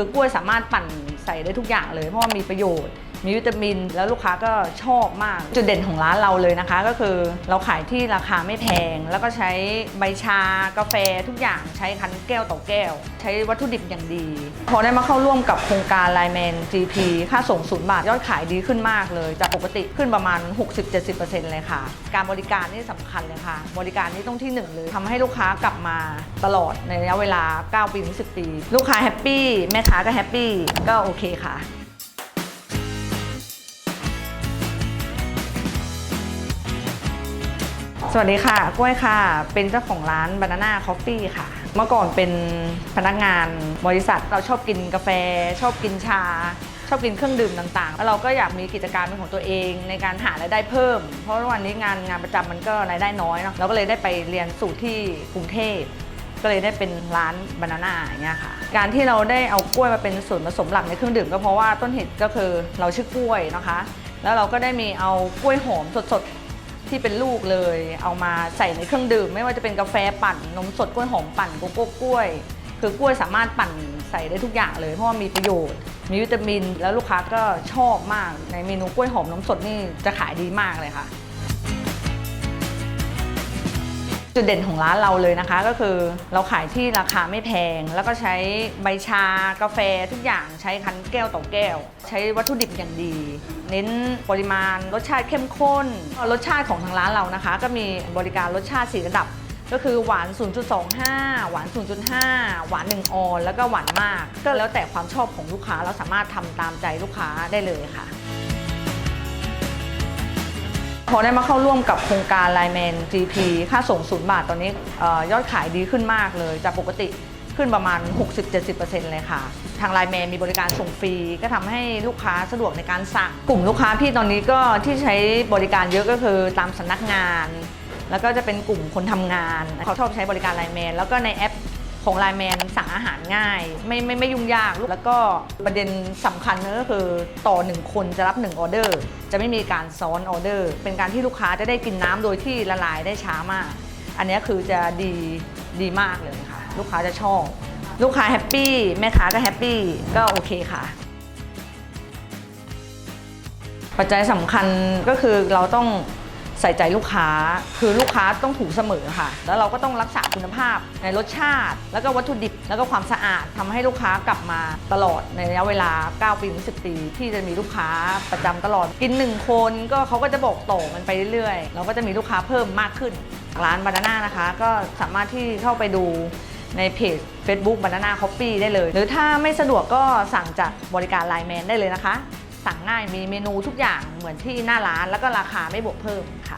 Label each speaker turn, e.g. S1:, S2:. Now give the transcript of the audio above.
S1: คือกล้วยสามารถปั่นใส่ได้ทุกอย่างเลย เพราะว่ามีประโยชน์ มีวิตามิน แล้วลูกค้าก็ชอบมาก จุดเด่นของร้านเราเลยนะคะ ก็คือเราขายที่ราคาไม่แพง แล้วก็ใช้ใบชากาแฟทุกอย่างใช้คันแก้วต่อแก้ว ใช้วัตถุดิบอย่างดี พอได้มาเข้าร่วมกับโครงการ Line Man GP ค่าส่งศูนย์บาทยอดขายดีขึ้นมากเลย จากปกติขึ้นประมาณ 60-70%เลยค่ะ การบริการนี่สำคัญเลยค่ะ บริการนี่ต้องที่หนึ่งเลยทำให้ลูกค้ากลับมาตลอดในระยะเวลา 9 ปีถึง10 ปี ลูกค้าแฮปปี้แม่ค้าก็แฮปปี้ก็โอเคค่ะสวัสดีค่ะ กล้วยค่ะ เป็นเจ้าของร้าน Banana Coffee ค่ะ เมื่อก่อนเป็นพนักงานบริษัท เราชอบกินกาแฟ ชอบกินชา ชอบกินเครื่องดื่มต่างๆ แล้วเราก็อยากมีกิจการเป็นของตัวเอง ในการหารายได้เพิ่ม เพราะวันนี้งานงานประจำมันก็รายได้น้อยเนาะ เราก็เลยได้ไปเรียนสูตรที่กรุงเทพ ก็เลยได้เป็นร้านบานาน่าอย่างเงี้ยค่ะ การที่เราได้เอากล้วยมาเป็นส่วนผสมหลักในเครื่องดื่มก็เพราะว่าต้นเหตุก็คือเราชื่อกล้วยนะคะ แล้วเราก็ได้มีเอากล้วยหอมสดๆที่เป็นลูกเลย เอามาใส่ในเครื่องดื่ม ไม่ว่าจะเป็นกาแฟปั่นนมสดกล้วยหอมปั่นโกโก้กล้วย คือกล้วยสามารถปั่นใส่ได้ทุกอย่างเลย เพราะว่ามีประโยชน์มีวิตามินแล้วลูกค้าก็ชอบมากในเมนูกล้วยหอมนมสดนี่จะขายดีมากเลยค่ะ จุดเด่นของร้านเราเลยนะคะ ก็คือเราขายที่ราคาไม่แพง แล้วก็ใช้ใบชากาแฟทุกอย่างใช้คันแก้วต่อแก้ว ใช้วัตถุดิบอย่างดี เน้นปริมาณรสชาติเข้มข้น รสชาติของทางร้านเรานะคะ ก็มีบริการรสชาติสีระดับ ก็คือหวาน 0.25 หวาน 0.5 หวาน 1 ออน แล้วก็หวานมาก ก็แล้วแต่ความชอบของลูกค้าเราสามารถทำตามใจลูกค้าได้เลยค่ะ พอได้มาเข้าร่วมกับโครงการ Line Man GP ค่าส่งศูนย์บาทตอนนี้อยอดขายดีขึ้นมากเลย จากปกติขึ้นประมาณ 60-70%เลยค่ะ ทาง Line Man มีบริการส่งฟรี ก็ทำให้ลูกค้าสะดวกในการสั่ง กลุ่มลูกค้าพี่ตอนนี้ก็ที่ใช้บริการเยอะก็คือตามสำนักงาน แล้วก็จะเป็นกลุ่มคนทำงาน เขาชอบใช้บริการ Line Man แล้วก็ในแอปของไลน์แมนสั่งอาหารง่าย ไม่ไม่ไม่ยุ่งยาก แล้วก็ประเด็นสำคัญก็คือต่อ 1 คนจะรับ 1 ออเดอร์ จะไม่มีการซ้อนออเดอร์ เป็นการที่ลูกค้าจะได้กินน้ำโดยที่ละลายได้ช้ามาก อันนี้คือจะดีดีมากเลยค่ะ ลูกค้าจะชอบ ลูกค้าแฮปปี้แม่ค้าก็แฮปปี้ก็โอเคค่ะ ปัจจัยสำคัญก็คือเราต้อง ใส่ใจลูกค้า คือลูกค้าต้องถูกเสมอค่ะ แล้วเราก็ต้องรักษาคุณภาพในรสชาติ แล้วก็วัตถุดิบ แล้วก็ความสะอาดทำให้ลูกค้ากลับมาตลอดในระยะเวลา 9 ปีถึง10 ปี ที่จะมีลูกค้าประจำตลอด กิน 1 คนก็เขาก็จะบอกต่อมันไปเรื่อยๆ เราก็จะมีลูกค้าเพิ่มมากขึ้น ร้านบานาน่านะคะ ก็สามารถที่เข้าไปดูในเพจ Facebook Banana Coffee ได้เลย หรือถ้าไม่สะดวกก็สั่งจากบริการไลน์แมนได้เลยนะคะ สั่งง่ายมีเมนูทุกอย่างเหมือนที่หน้าร้านแล้วก็ราคาไม่บวกเพิ่มค่ะ